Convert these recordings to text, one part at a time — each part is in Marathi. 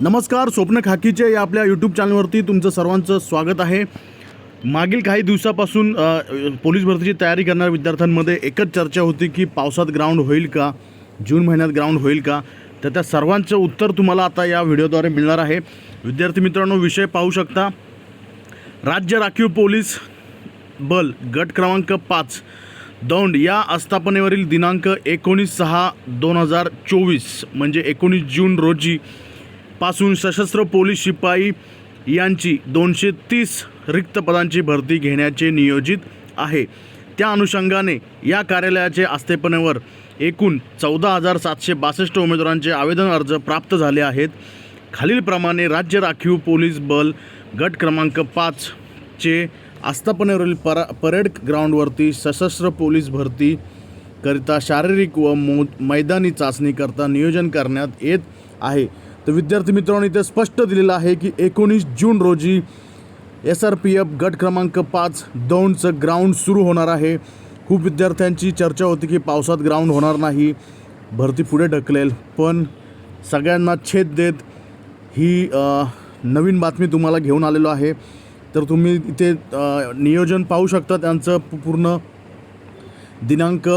नमस्कार स्वप्न खाकीचे या आपल्या यूट्यूब चॅनलवरती तुमचं सर्वांचं स्वागत आहे. मागील काही दिवसापासून पोलीस भरतीची तयारी करणाऱ्या विद्यार्थ्यांमध्ये एकच चर्चा होती की पावसात ग्राउंड होईल का? जून महिन्यात ग्राउंड होईल का? तर त्या सर्वांचं उत्तर तुम्हाला आता या व्हिडिओद्वारे मिळणार आहे. विद्यार्थी मित्रांनो विषय पाहू शकता. राज्य राखीव पोलीस बल गट क्रमांक पाच दौंड या आस्थापनेवरील दिनांक एकोणीस सहा दोन हजार चोवीस म्हणजे एकोणीस जून रोजी पासून सशस्त्र पोलीस शिपाई यांची दोनशे तीस रिक्त पदांची भरती घेण्याचे नियोजित आहे. त्या अनुषंगाने या कार्यालयाचे आस्थापनेवर एकूण चौदा हजार सातशे बासष्ट उमेदवारांचे आवेदन अर्ज प्राप्त झाले आहेत. खालीलप्रमाणे राज्य राखीव पोलीस बल गट क्रमांक पाचचे आस्थापनेवरील परा परेड ग्राउंडवरती सशस्त्र पोलीस भरती करिता शारीरिक व मो मैदानी चाचणीकरता नियोजन करण्यात येत आहे. तर विद्यार्थी मित्रांनो इथे स्पष्ट दिलेलं आहे की एकोणीस जून रोजी एस आर पी एफ गट क्रमांक पाच दौंडचं ग्राउंड सुरू होणार आहे. खूप विद्यार्थ्यांची चर्चा होती की पावसात ग्राउंड होणार नाही. भरती पुढे ढकलेल. पण सगळ्यांना छेद देत ही नवीन बातमी तुम्हाला घेऊन आलेलो आहे. तर तुम्ही इथे नियोजन पाहू शकता त्यांचं पूर्ण दिनांक.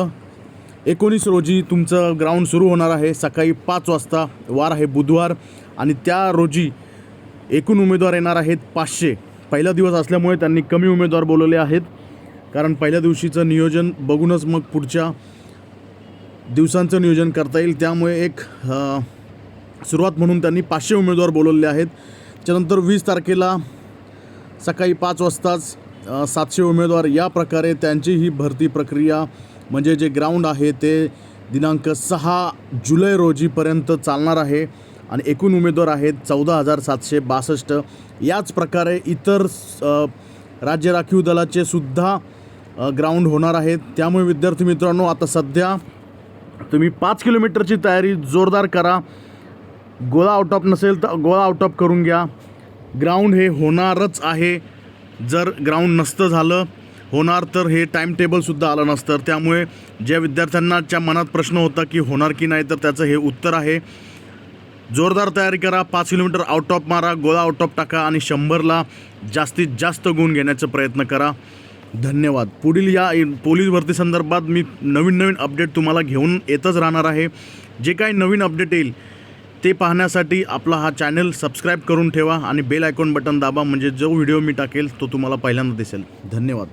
एकोणीस रोजी तुमचं ग्राउंड सुरू होणार आहे. सकाळी पाच वाजता वार आहे बुधवार आणि त्या रोजी एकूण उमेदवार येणार आहेत पाचशे. पहिला दिवस असल्यामुळे त्यांनी कमी उमेदवार बोलवले आहेत. कारण पहिल्या दिवशीचं नियोजन बघूनच मग पुढच्या दिवसांचं नियोजन करता येईल. त्यामुळे एक सुरुवात म्हणून त्यांनी पाचशे उमेदवार बोलवले आहेत. त्यानंतर वीस तारखेला सकाळी पाच वाजताच सातशे उमेदवार या प्रकारे त्यांची ही भरती प्रक्रिया म्हणजे जे ग्राउंड आहे ते दिनांक सहा जुलै रोजीपर्यंत चालणार आहे. आणि एकूण उमेदवार आहेत चौदा हजार सातशे बासष्ट. याच प्रकारे इतर राज्य राखीव दलाचे सुद्धा ग्राउंड होणार आहेत. त्यामुळे विद्यार्थी मित्रांनो आता सध्या तुम्ही पाच किलोमीटरची तयारी जोरदार करा. गोळा आउट ऑफ नसेल तर गोळा आउट ऑफ करून घ्या. ग्राउंड हे होणारच आहे. जर ग्राउंड नसतं झालं होणार तर हे टाईम टेबलसुद्धा आलं नसतं. त्यामुळे ज्या विद्यार्थ्यांनाच्या मनात प्रश्न होता की होणार की नाही तर त्याचं हे उत्तर आहे. जोरदार तयारी करा पाच किलोमीटर आउट ऑफ मारा गोळा आउट ऑफ टाका आणि शंभरला जास्तीत जास्त गुण घेण्याचा प्रयत्न करा. धन्यवाद. पुढील या पोलीस भरती संदर्भात मी नवीन नवीन अपडेट तुम्हाला घेऊन येतच राहणार आहे. जे काही नवीन अपडेट येईल ते पाहण्यासाठी आपला हा चॅनल सबस्क्राईब करून ठेवा आणि बेल आयकॉन बटन दाबा म्हणजे जो व्हिडिओ मी टाकेल तो तुम्हाला पहिल्यांदा दिसेल. धन्यवाद.